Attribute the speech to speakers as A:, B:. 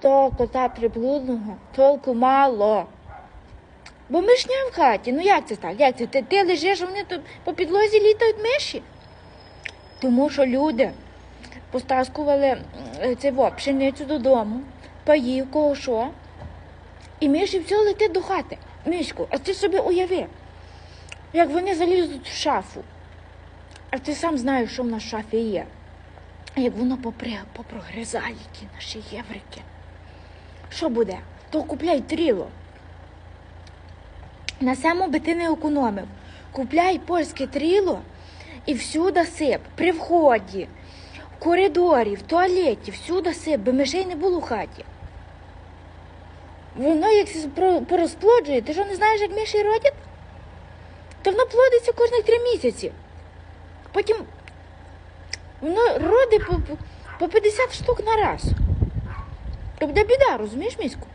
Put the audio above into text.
A: того кота приблудного толку мало. Бо мишня в хаті. Ну як це так? Як це? Ти, ти лежиш, вони тут по підлозі літають миші? Тому що люди постаскували це во, пшеницю додому, паїв, кого що. І миші все летить до хати. Мишку, а ти собі уяви, як вони залізуть в шафу. А ти сам знаєш, що в нас в шафі є. Як воно попри, попрогризає ті наші єврики. Що буде? То купляй тріло. На самому би ти не економив. Купляй польське тріло і всюди сип. При вході, в коридорі, в туалеті, всюди сип, бо мишей не було в хаті. Воно як порозплоджує, ти що не знаєш, як миші родять? То воно плодиться кожних три місяці. Потім воно родить по, по 50 штук на раз. То буде біда, розумієш, міську?